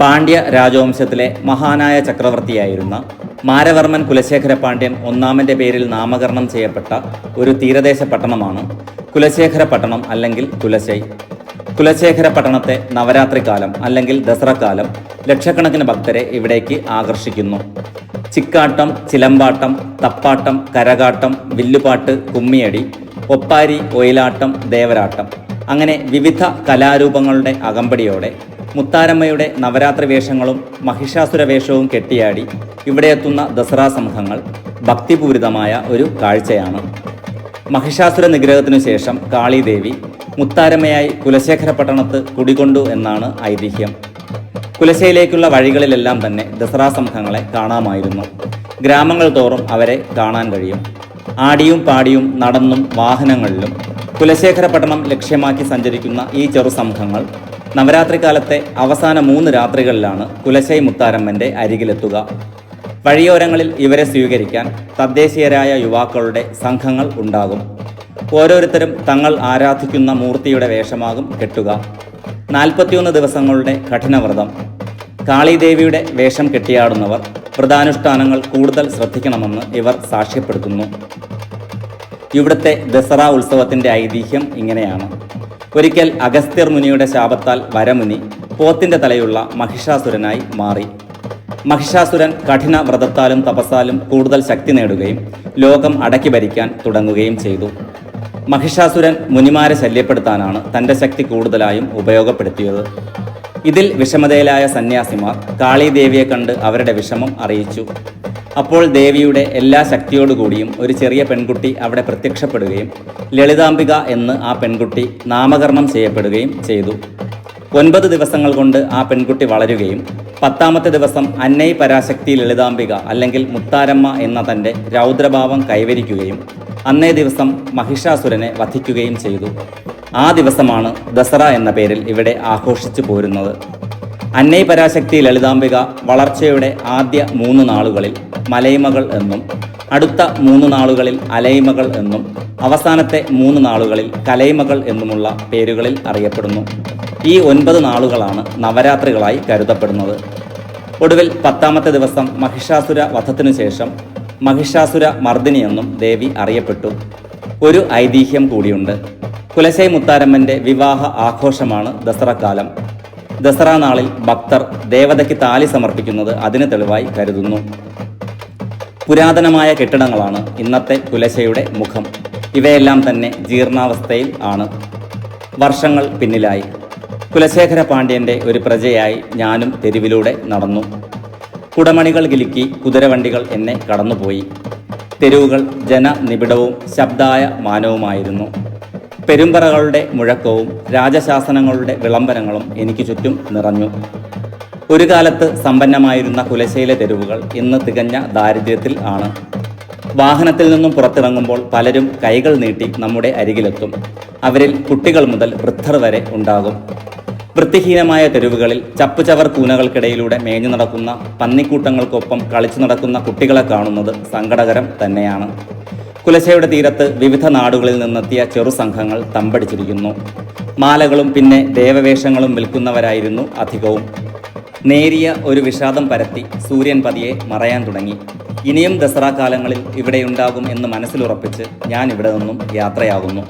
പാണ്ഡ്യ രാജവംശത്തിലെ മഹാനായ ചക്രവർത്തിയായിരുന്ന മാരവർമ്മൻ കുലശേഖര പാണ്ഡ്യൻ ഒന്നാമന്റെ പേരിൽ നാമകരണം ചെയ്യപ്പെട്ട ഒരു തീരദേശ പട്ടണമാണ് കുലശേഖര പട്ടണം അല്ലെങ്കിൽ കുലശൈ. കുലശേഖര പട്ടണത്തെ നവരാത്രികാലം അല്ലെങ്കിൽ ദസറക്കാലം ലക്ഷക്കണക്കിന് ഭക്തരെ ഇവിടേക്ക് ആകർഷിക്കുന്നു. ചിക്കാട്ടം ചിലമ്പാട്ടം തപ്പാട്ടം കരകാട്ടം വില്ലുപാട്ട് കുമ്മിയടി ഒപ്പാരി ഒയിലാട്ടം ദേവരാട്ടം. അങ്ങനെ വിവിധ കലാരൂപങ്ങളുടെ അകമ്പടിയോടെ മുത്താരമ്മയുടെ നവരാത്രി വേഷങ്ങളും മഹിഷാസുര വേഷവും കെട്ടിയാടി ഇവിടെ എത്തുന്ന ദസറ സംഘങ്ങൾ ഭക്തിപൂരിതമായ ഒരു കാഴ്ചയാണ്. മഹിഷാസുര നിഗ്രഹത്തിനു ശേഷം കാളിദേവി മുത്താരമ്മയായി കുലശേഖര പട്ടണത്ത് കുടികൊണ്ടു എന്നാണ് ഐതിഹ്യം. കുലശയിലേക്കുള്ള വഴികളിലെല്ലാം തന്നെ ദസറ സംഘങ്ങളെ കാണാമായിരുന്നു. ഗ്രാമങ്ങൾ തോറും അവരെ കാണാൻ കഴിയും. ആടിയും പാടിയും നടന്നും വാഹനങ്ങളിലും കുലശേഖരപട്ടണം ലക്ഷ്യമാക്കി സഞ്ചരിക്കുന്ന ഈ ചെറു സംഘങ്ങൾ നവരാത്രി കാലത്തെ അവസാന മൂന്ന് രാത്രികളിലാണ് കുലശൈ മുത്താരമ്മന്റെ അരികിലെത്തുക. വഴിയോരങ്ങളിൽ ഇവരെ സ്വീകരിക്കാൻ തദ്ദേശീയരായ യുവാക്കളുടെ സംഘങ്ങൾ ഉണ്ടാകും. ഓരോരുത്തരും തങ്ങൾ ആരാധിക്കുന്ന മൂർത്തിയുടെ വേഷമാകും കെട്ടുക. നാൽപ്പത്തിയൊന്ന് ദിവസങ്ങളുടെ കഠിനവ്രതം. കാളിദേവിയുടെ വേഷം കെട്ടിയാടുന്നവർ വ്രതാനുഷ്ഠാനങ്ങൾ കൂടുതൽ ശ്രദ്ധിക്കണമെന്ന് ഇവർ സാക്ഷ്യപ്പെടുത്തുന്നു. ഇവിടുത്തെ ദസറ ഉത്സവത്തിന്റെ ഐതിഹ്യം ഇങ്ങനെയാണ്. ഒരിക്കൽ അഗസ്ത്യർ മുനിയുടെ ശാപത്താൽ വരമുനി പോത്തിന്റെ തലയുള്ള മഹിഷാസുരനായി മാറി. മഹിഷാസുരൻ കഠിന വ്രതത്താലും തപസ്സാലും കൂടുതൽ ശക്തി നേടുകയും ലോകം അടക്കി ഭരിക്കാൻ തുടങ്ങുകയും ചെയ്തു. മഹിഷാസുരൻ മുനിമാരെ ശല്യപ്പെടുത്താനാണ് തന്റെ ശക്തി കൂടുതലായും ഉപയോഗപ്പെടുത്തിയത്. ഇതിൽ വിഷമതയിലായ സന്യാസിമാർ കാളിദേവിയെ കണ്ട് അവരുടെ വിഷമം അറിയിച്ചു. അപ്പോൾ ദേവിയുടെ എല്ലാ ശക്തിയോടുകൂടിയും ഒരു ചെറിയ പെൺകുട്ടി അവിടെ പ്രത്യക്ഷപ്പെടുകയും ലളിതാംബിക എന്ന് ആ പെൺകുട്ടി നാമകരണം ചെയ്യപ്പെടുകയും ചെയ്തു. ഒൻപത് ദിവസങ്ങൾ കൊണ്ട് ആ പെൺകുട്ടി വളരുകയും പത്താമത്തെ ദിവസം അന്നൈ പരാശക്തി ലളിതാംബിക അല്ലെങ്കിൽ മുത്താരമ്മ എന്ന തന്റെ രൗദ്രഭാവം കൈവരിക്കുകയും അന്നേ ദിവസം മഹിഷാസുരനെ വധിക്കുകയും ചെയ്തു. ആ ദിവസമാണ് ദസറ എന്ന പേരിൽ ഇവിടെ ആഘോഷിച്ചു പോരുന്നത്. അന്നൈ പരാശക്തി ലളിതാംബിക വളർച്ചയുടെ ആദ്യ മൂന്ന് നാളുകളിൽ മലൈമകൾ എന്നും അടുത്ത മൂന്ന് നാളുകളിൽ അലൈമകൾ എന്നും അവസാനത്തെ മൂന്ന് നാളുകളിൽ കലൈമകൾ എന്നുമുള്ള പേരുകളിൽ അറിയപ്പെടുന്നു. ഈ ഒൻപത് നാളുകളാണ് നവരാത്രികളായി കരുതപ്പെടുന്നത്. ഒടുവിൽ പത്താമത്തെ ദിവസം മഹിഷാസുര വധത്തിനു ശേഷം മഹിഷാസുര മർദ്ദിനി എന്നും ദേവി അറിയപ്പെട്ടു. ഒരു ഐതിഹ്യം കൂടിയുണ്ട്. കുലശൈ മുത്താരമ്മന്റെ വിവാഹ ആഘോഷമാണ് ദസറക്കാലം. ദസറ നാളിൽ ഭക്തർ ദേവതയ്ക്ക് താലി സമർപ്പിക്കുന്നത് അതിന് തെളിവായി കരുതുന്നു. പുരാതനമായ കെട്ടിടങ്ങളാണ് ഇന്നത്തെ കുലശയുടെ മുഖം. ഇവയെല്ലാം തന്നെ ജീർണാവസ്ഥയിൽ ആണ്. വർഷങ്ങൾ പിന്നിലായി. കുലശേഖര പാണ്ഡ്യന്റെ ഒരു പ്രജയായി ഞാനും തെരുവിലൂടെ നടന്നു. കുടമണികൾ കിലുക്കി കുതിരവണ്ടികൾ എന്നെ കടന്നുപോയി. തെരുവുകൾ ജനനിബിഡവും ശബ്ദായ മാനവുമായിരുന്നു. പെരുമ്പറകളുടെ മുഴക്കവും രാജശാസനങ്ങളുടെ വിളംബരങ്ങളും എനിക്ക് ചുറ്റും നിറഞ്ഞു. ഒരു കാലത്ത് സമ്പന്നമായിരുന്ന കുലശൈല തെരുവുകൾ ഇന്ന് തികഞ്ഞ ദാരിദ്ര്യത്തിൽ ആണ്. വാഹനത്തിൽ നിന്നും പുറത്തിറങ്ങുമ്പോൾ പലരും കൈകൾ നീട്ടി നമ്മുടെ അരികിലെത്തും. അവരിൽ കുട്ടികൾ മുതൽ വൃദ്ധർ വരെ ഉണ്ടാകും. വൃത്തിഹീനമായ തെരുവുകളിൽ ചപ്പുചവർ കൂനകൾക്കിടയിലൂടെ മേഞ്ഞു നടക്കുന്ന പന്നിക്കൂട്ടങ്ങൾക്കൊപ്പം കളിച്ചു നടക്കുന്ന കുട്ടികളെ കാണുന്നത് സങ്കടകരം തന്നെയാണ്. കുലശയുടെ തീരത്ത് വിവിധ നാടുകളിൽ നിന്നെത്തിയ ചെറു സംഘങ്ങൾ തമ്പടിച്ചിരിക്കുന്നു. മാലകളും പിന്നെ ദേവവേഷങ്ങളും വിൽക്കുന്നവരായിരുന്നു അധികവും. നേരിയ ഒരു വിഷാദം പരത്തി സൂര്യൻ പതിയെ മറയാൻ തുടങ്ങി. ഇനിയും ദസറ കാലങ്ങളിൽ ഇവിടെയുണ്ടാകും എന്ന് മനസ്സിലുറപ്പിച്ച് ഞാൻ ഇവിടെ നിന്നും യാത്രയാകുന്നു.